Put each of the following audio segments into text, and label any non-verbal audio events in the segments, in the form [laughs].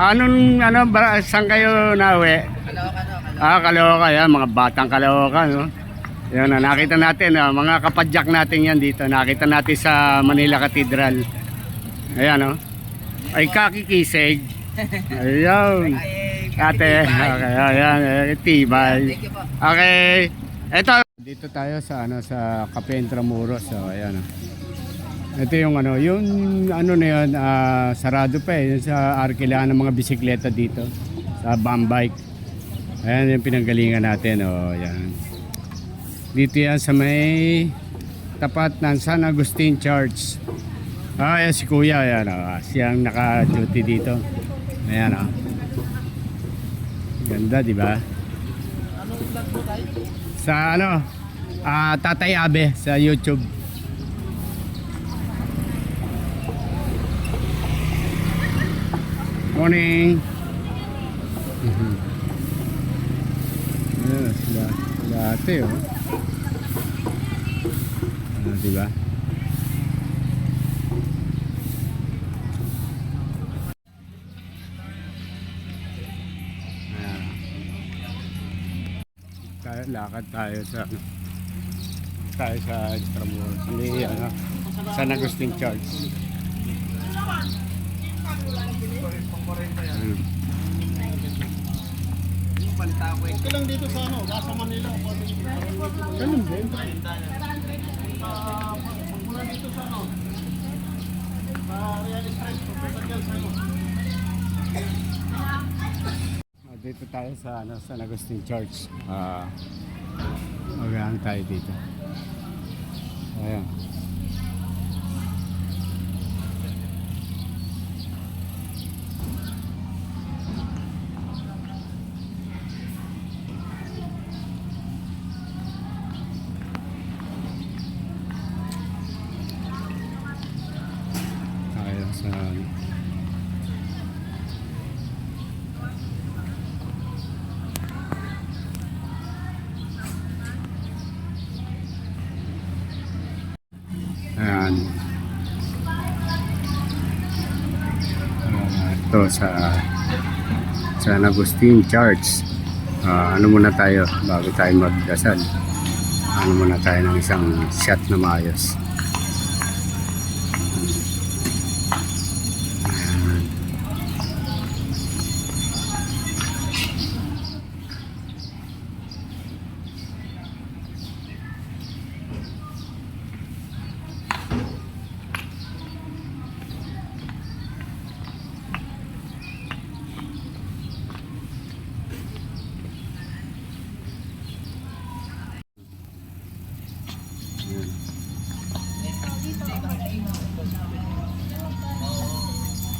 Anong, ano, ba, saan kayo nauwi? Ah, Caloocan, yan, mga batang Caloocan, no? Yan, na, nakita natin, ah, mga kapadyak natin yan dito. Nakita natin sa Manila Cathedral. Ayan, no? Ay, kakikisig. [laughs] Ayun. Ate, okay, ayan, eh, tibay. Okay. Ito, dito tayo sa ano sa Cafe Intramuros. So, ayan. oh. Ito yung ano, yung ano na yun, ah, sarado pa eh, sa arkilaan ng mga bisikleta dito sa Bambike. Ayan yung pinanggalingan natin, oh, ayan. Dito yan sa may tapat ng San Agustin Church. Ah, ayan si Kuya, ayan, oh, siyang naka-duty dito. Ayan, oh. Ganda, di ba? Sa ano, ah, Tatay Abe sa YouTube. Morning. Mhm. Ayan, sila, sila ate, oh. Ano, di ba? Ayan. Tayo, lakad tayo sa tayo sa Extramuros. Hindi, ano, San Agustin Church. Ano. Okay lang dito sa ano, nasa Manila. Ganun din. Mula dito sa ano, sa Real Express, pupunta dyan sa ano. Ah, Dito tayo sa ano, San Agustin Church. Ah. Magahan tayo dito. Ayan. Tayo sa Ayan. Ah, ito sa San Agustin Church. Ah, ano muna tayo bago tayo magdasal. Ano muna tayo ng isang shot na maayos.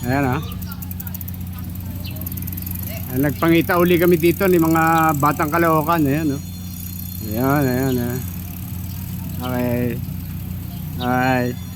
Ayan ah. Ayan, Nagpangita uli kami dito ni mga batang kalookan. Ayan oh. Ayan, ayan, ayan. Okay. Hi.